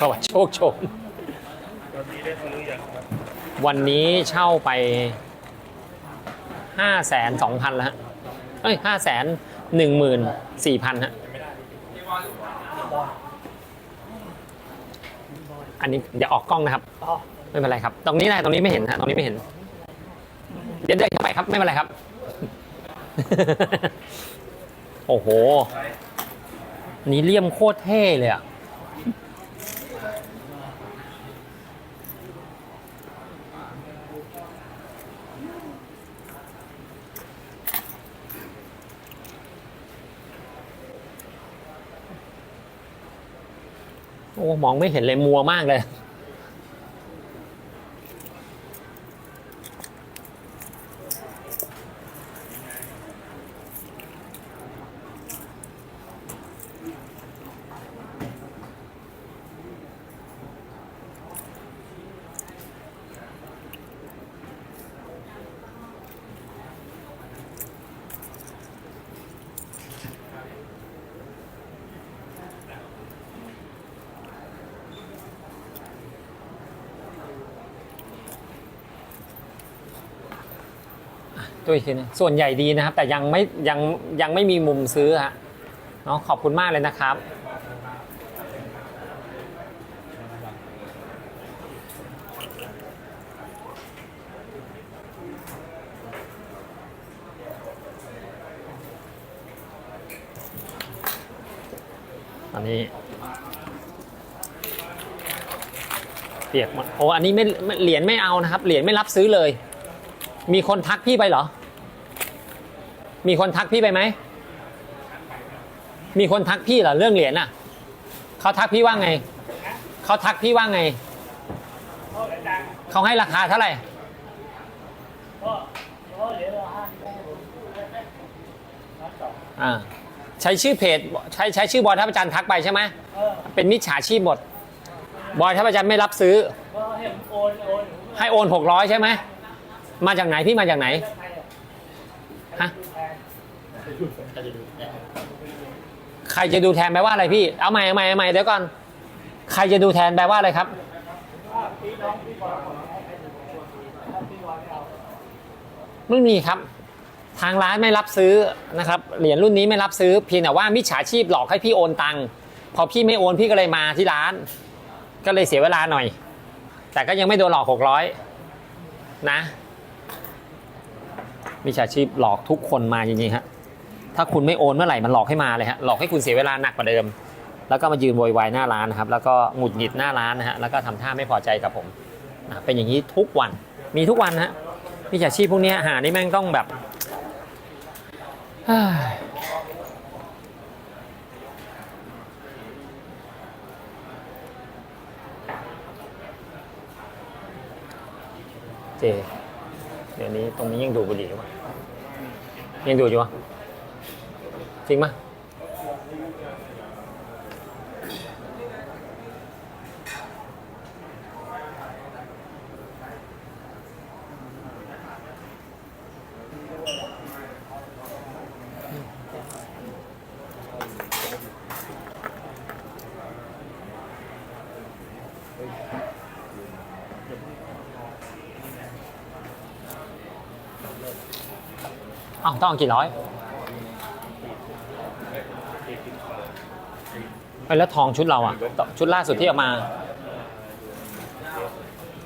ประวัติโชคชนตอนนี้ได้ซื้ออย่างครับวันนี้เช่าไปห้าแสนสองพันแล้วฮะเอ้ยห้าแสนหนึ่งหมื่นสี่พันฮะ อันนี้เดี๋ยวออกกล้องนะครับ ไม่เป็นไรครับ ตรงนี้นะตรงนี้ไม่เห็นฮะตรงนี้ไม่เห็น เดี๋ยวเดินเข้าไปครับ ไม่เป็นไรครับ โอ้โห นี่เลี่ยมโคตรเท่เลยอะ โอ้มองไม่เห็นเลยมัวมากเลย ตัวอีกทีนึงส่วนใหญ่ดีนะครับ แต่ยังไม่ยังยังไม่มีมุมซื้อฮะเนาะขอบคุณมากเลยนะครับ อันนี้เปียกหมดโอ้อันนี้ไม่ไม่เหรียญไม่เอานะครับ เหรียญไม่รับซื้อเลย มีคนทักพี่ไปเหรอ มีคนทักพี่ไปไหม มีคนทักพี่เหรอเรื่องเหรียญอะ เขาทักพี่ว่าไง เขาทักพี่ว่าไง เขาให้ราคาเท่าไหร่อ่าใช้ชื่อเพจใช้ใช้ชื่อบอยทัพจันทักไปใช่ไหมเป็นมิจฉาชีพหมด บอยทัพจันไม่รับซื้อ ให้โอนโอนให้โอนหกร้อยใช่ไหม มาจากไหนพี่มาจากไหนใครอะฮะใครจะดูแทนแปลว่าอะไรพี่ เอาใหม่เอาใหม่เอาใหม่เดี๋ยวก่อน ใครจะดูแทนแปลว่าอะไรครับว่าพี่น้อกี้ครดูถ้าพี่บอลไม่เอาไม่มีครับ ทางร้านไม่รับซื้อนะครับเหรียญรุ่นนี้ไม่รับซื้อ เพียงแต่ว่ามิจฉาชีพหลอกให้พี่โอนตังค์พอพี่ไม่โอนพี่ก็เลยมาที่ร้าน ก็เลยเสียเวลาหน่อย แต่ก็ยังไม่โดนหลอกหกร้อยนะ มิจฉาชีพหลอกทุกคนมาจริงๆฮะถ้าคุณไม่โอนเมื่อไหร่มันหลอกให้มาเลยฮะหลอกให้คุณเสียเวลาหนักกว่าเดิม แล้วก็มายืนโวยวายหน้าร้านนะครับแล้วก็หงุดหงิดหน้าร้านนะฮะแล้วก็ทำท่าไม่พอใจกับผมนะเป็นอย่างนี้ทุกวันมีทุกวันนะฮะมิจฉาชีพพวกนี้หานี่แม่งต้องแบบเจ ดี๋ยวนี้ตรงนี้ยังดูดบุหรี่อยู่ปะยังดูดอยู่ปะจริงปะ อ้าวต้องเอากี่ร้อยเอ้แล้วทองชุดเราอะ ชุดล่าสุดที่เอามา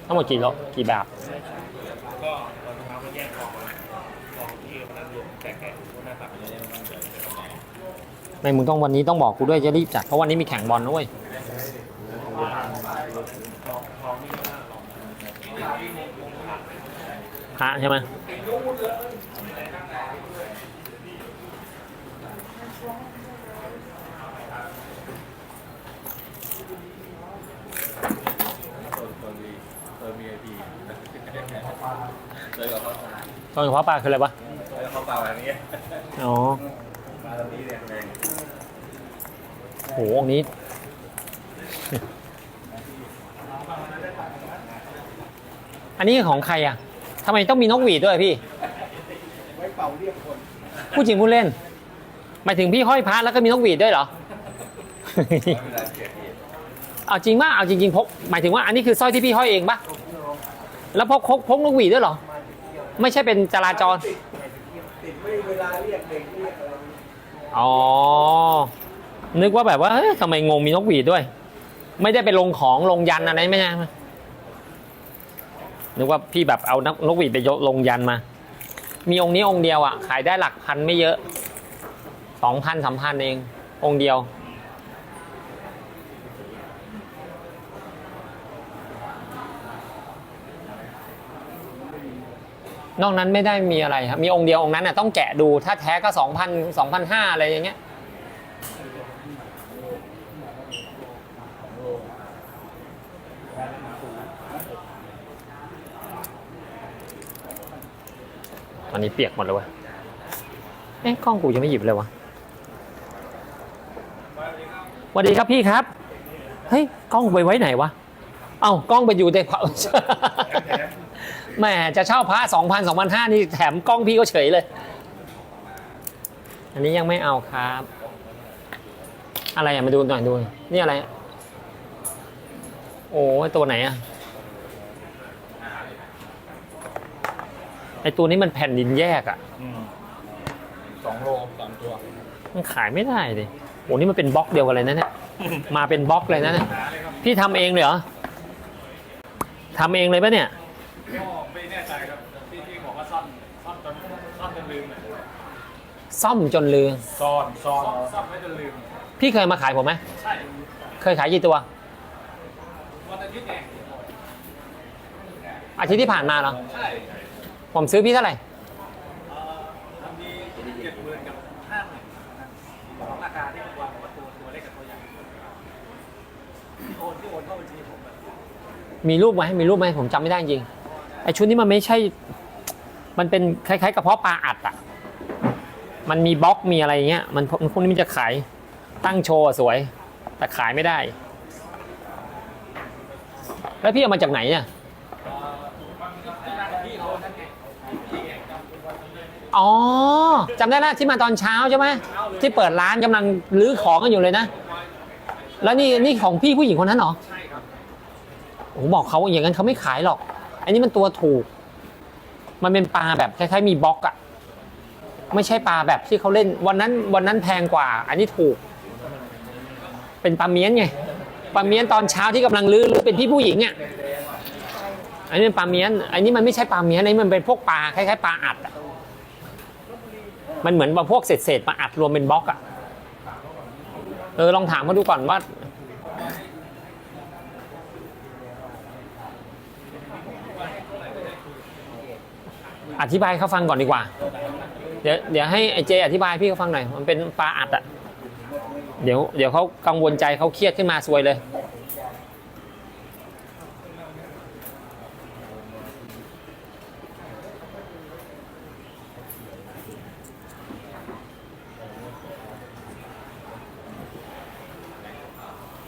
ทั้งหมดกี่โลกี่แบบก็ตอนเช้าก็แยกกล่องมาลองที่กำลังรวมแกะๆดูหน้าตักในมึงต้องวันนี้ต้องบอกกูด้วยจะรีบจัดเพราะวันนี้มีแข่งบอลนะเว้ยพระใช่ไหม ออมีไอพีเลยกับเขาตอนเฉพาะปลาคืออะไรวะเลยเขาเปล่าแบบนี้อ๋อมาตรงนี้เนี่ยแรงโหองค์นี้อันนี้ของใครอะทำไมต้องมีนกหวีดด้วยพี่ไว้เป่าเรียกคนพูดจริงพูดเล่นหมายถึงพี่ห้อยพระแล้วก็มีนกหวีดด้วยเหรอเวลาเกิดเหตุเอาจริงป่ะเอาจริงๆพกหมายถึงว่าอันนี้คือสร้อยที่พี่ห้อยเองป่ะ แล้วพกพกพกนกหวีดด้วยเหรอ ไม่ใช่เป็นจราจร ติดไม่เวลาเรียกเด็กเรียกอะไรอ๋อ นึกว่าแบบว่าเฮ้ยทำไมงงมีนกหวีดด้วย ไม่ได้ไปลงของลงยันอะไรไม่ใช่ไหมนึกว่าพี่แบบเอานกนกหวีดไปยกลงยันมา มีองค์นี้องค์เดียวอะ ขายได้หลักพันไม่เยอะสองพันสามพันเอง องค์เดียว นอกนั้นไม่ได้มีอะไรครับ มีองค์เดียวองค์นั้นน่ะต้องแกะดู ถ้าแท้ก็สองพันสองพันห้าอะไรอย่างเงี้ย ตอนนี้เปียกหมดเลยวะเอ๊ะกล้องกูยังไม่หยิบเลยวะสวัสดีครับพี่ครับ เฮ้ย กล้องไปไว้ไหนวะ เอ้ากล้องไปอยู่ใน แหมจะเช่าพระสองพันสองพันห้านี่แถมกล้องพี่ก็เฉยเลย อันนี้ยังไม่เอาครับ อะไรอะมาดูหน่อยดูหน่อยนี่อะไรอะโอ้ยตัวไหนอะไอตัวนี้มันแผ่นดินแยกอะสองโลสามตัว มันขายไม่ได้ดิโอ้นี่มันเป็นบล็อกเดียวกันเลยนะเนี่ย มาเป็นบล็อกเลยนะเนี่ยหาเลยครับพี่ทำเองเลยเหรอทำเองเลยปะเนี่ย ก็ไม่แน่ใจครับที่ที่บอกว่าซ่อนซ่อนจนซ่อนจนลืมอะซ่อมจนลืม ซ่อนซ่อนซ่อนไว้จนลืม พี่เคยมาขายผมไหม ใช่เคยขายกี่ตัววันอาทิตย์เองอาทิตย์ที่ผ่านมาเหรอ ใช่ผมซื้อพี่เท่าไหร่เอ่อมันมีเจ็ดหมื่นกับห้าหมื่นนะครับสองราคาที่ผมวางว่าตัวตัวเล็กกับตัวใหญ่ที่โอนที่โอนเข้าบัญชีผมอะมีรูปไหมมีรูปไหมผมจำไม่ได้จริง ไอชุดนี้มันไม่ใช่ มันเป็นคล้ายๆกระเพาะปลาอัดอะ มันมีบล็อกมีอะไรเงี้ย มันพวกนี้มันจะขายตั้งโชว์สวย แต่ขายไม่ได้ แล้วพี่เอามาจากไหนเนี่ยอ๋อจำได้แล้วที่มาตอนเช้าใช่ไหมที่เปิดร้านกำลังรื้อของกันอยู่เลยนะ แล้วนี่นี่ของพี่ผู้หญิงคนนั้นเหรอใช่ครับโอ้บอกเขาอย่างนั้นเขาไม่ขายหรอก อันนี้มันตัวถูก มันเป็นปลาแบบคล้ายๆมีบล็อกอะไม่ใช่ปลาแบบที่เขาเล่น วันนั้นวันนั้นแพงกว่า อันนี้ถูก เป็นปลาเมี้ยนไงปลาเมี้ยนตอนเช้าที่กำลังลื้อหรือเป็นพี่ผู้หญิงอะอันนี้เป็นปลาเมี้ยน อันนี้มันไม่ใช่ปลาเมี้ยนอันนี้มันเป็นพวกปลาคล้ายๆปลาอัดอะมันเหมือนแบบพวกเศษๆปลาอัดรวมเป็นบล็อกอะเออลองถามเขาดูก่อนว่า อธิบายเขาฟังก่อนดีกว่า เดี๋ยวเดี๋ยวให้ไอเจอธิบายพี่เขาฟังหน่อย มันเป็นปลาอัดอะเดี๋ยวเดี๋ยวเขากังวลใจเขาเครียดขึ้นมาซวยเลย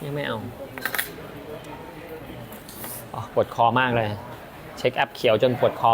ยังไม่เอาอ๋อปวดคอมากเลย เช็คแอปเขียวจนปวดคอ